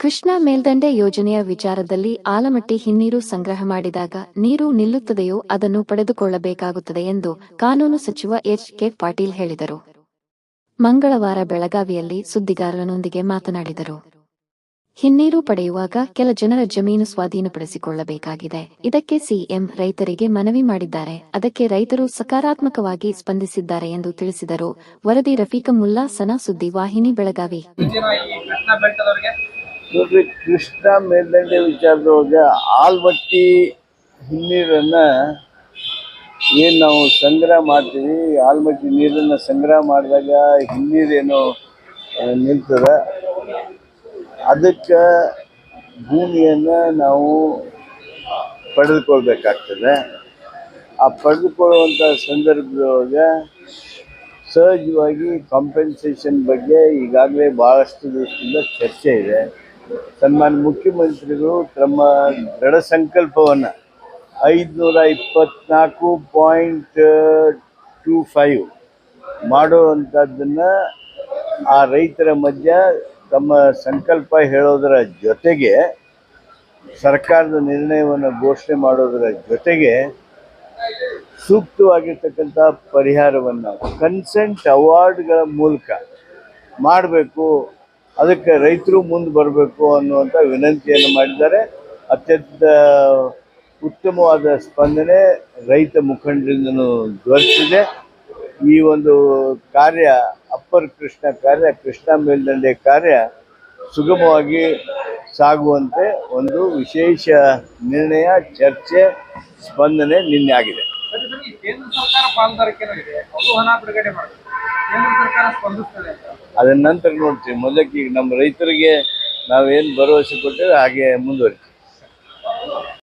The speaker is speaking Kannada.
ಕೃಷ್ಣಾ ಮೇಲ್ದಂಡೆ ಯೋಜನೆಯ ವಿಚಾರದಲ್ಲಿ ಆಲಮಟ್ಟಿ ಹಿನ್ನೀರು ಸಂಗ್ರಹ ಮಾಡಿದಾಗ ನೀರು ನಿಲ್ಲುತ್ತದೆಯೋ ಅದನ್ನು ಪಡೆದುಕೊಳ್ಳಬೇಕಾಗುತ್ತದೆ ಎಂದು ಕಾನೂನು ಸಚಿವ ಎಚ್ ಕೆ ಪಾಟೀಲ್ ಹೇಳಿದರು. ಮಂಗಳವಾರ ಬೆಳಗಾವಿಯಲ್ಲಿ ಸುದ್ದಿಗಾರರೊಂದಿಗೆ ಮಾತನಾಡಿದರು. ಹಿನ್ನೀರು ಪಡೆಯುವಾಗ ಕೆಲ ಜನರ ಜಮೀನು ಸ್ವಾಧೀನಪಡಿಸಿಕೊಳ್ಳಬೇಕಾಗಿದೆ. ಇದಕ್ಕೆ ಸಿಎಂ ರೈತರಿಗೆ ಮನವಿ ಮಾಡಿದ್ದಾರೆ. ಅದಕ್ಕೆ ರೈತರು ಸಕಾರಾತ್ಮಕವಾಗಿ ಸ್ಪಂದಿಸಿದ್ದಾರೆ ಎಂದು ತಿಳಿಸಿದರು. ವರದಿ ರಫೀಕ ಮುಲ್ಲಾ ಸನಾ ಸುದ್ದಿ ವಾಹಿನಿ ಬೆಳಗಾವಿ. ನೋಡ್ರಿ ಕೃಷ್ಣ ಮೇಲ್ದಂಡೆ ವಿಚಾರದೊಳಗೆ ಆಲ್ಮಟ್ಟಿ ಹಿನ್ನೀರನ್ನ ಏನು ನಾವು ಸಂಗ್ರಹ ಮಾಡ್ತೀವಿ, ಆಲ್ಮಟ್ಟಿ ನೀರನ್ನು ಸಂಗ್ರಹ ಮಾಡಿದಾಗ ಹಿನ್ನೀರೇನು ನಿಲ್ತದೆ. ಅದಕ್ಕೆ ಭೂಮಿಯನ್ನು ನಾವು ಪಡೆದುಕೊಳ್ಬೇಕಾಗ್ತದೆ. ಆ ಪಡೆದುಕೊಳ್ಳುವಂಥ ಸಂದರ್ಭದೊಳಗೆ ಸಹಜವಾಗಿ ಕಾಂಪೆನ್ಸೇಷನ್ ಬಗ್ಗೆ ಈಗಾಗಲೇ ಭಾಳಷ್ಟು ದಿವಸದಿಂದ ಚರ್ಚೆ ಇದೆ. ಸನ್ಮಾನ್ಯ ಮುಖ್ಯಮಂತ್ರಿಗಳು ತಮ್ಮ ದೃಢ ಸಂಕಲ್ಪವನ್ನು ಐದುನೂರ ಇಪ್ಪತ್ನಾಲ್ಕು ಪಾಯಿಂಟ್ ಟೂ ಫೈವ್ ಮಾಡುವಂಥದ್ದನ್ನು ಆ ರೈತರ ಮಧ್ಯ ತಮ್ಮ ಸಂಕಲ್ಪ ಹೇಳೋದರ ಜೊತೆಗೆ ಸರ್ಕಾರದ ನಿರ್ಣಯವನ್ನು ಘೋಷಣೆ ಮಾಡೋದರ ಜೊತೆಗೆ ಸೂಕ್ತವಾಗಿರ್ತಕ್ಕಂಥ ಪರಿಹಾರವನ್ನು ಕನ್ಸೆಂಟ್ ಅವಾರ್ಡ್ಗಳ ಮೂಲಕ ಮಾಡಬೇಕು ಅದಕ್ಕೆ ರೈತರು ಮುಂದೆ ಬರಬೇಕು ಅನ್ನುವಂಥ ವಿನಂತಿಯನ್ನು ಮಾಡಿದ್ದಾರೆ. ಅತ್ಯಂತ ಉತ್ತಮವಾದ ಸ್ಪಂದನೆ ರೈತ ಮುಖಂಡರಿಂದನೂ ದೊರೆತಿದೆ. ಈ ಒಂದು ಕಾರ್ಯ, ಅಪ್ಪರ್ ಕೃಷ್ಣ ಕಾರ್ಯ, ಕೃಷ್ಣ ಮೇಲ್ದಂಡೆ ಕಾರ್ಯ ಸುಗಮವಾಗಿ ಸಾಗುವಂತೆ ಒಂದು ವಿಶೇಷ ನಿರ್ಣಯ, ಚರ್ಚೆ, ಸ್ಪಂದನೆ ನಿನ್ನೆ ಆಗಿದೆ. ಕೇಂದ್ರ ಸರ್ಕಾರ ಬಿಡುಗಡೆ ಅದನ್ನ ನಂತರ ನೋಡ್ತೀವಿ. ಮೊದಲಕ್ಕೆ ಈಗ ನಮ್ಮ ರೈತರಿಗೆ ನಾವೇನು ಭರವಸೆ ಕೊಟ್ಟೇವೆ ಹಾಗೆ ಮುಂದುವರಿತೀವಿ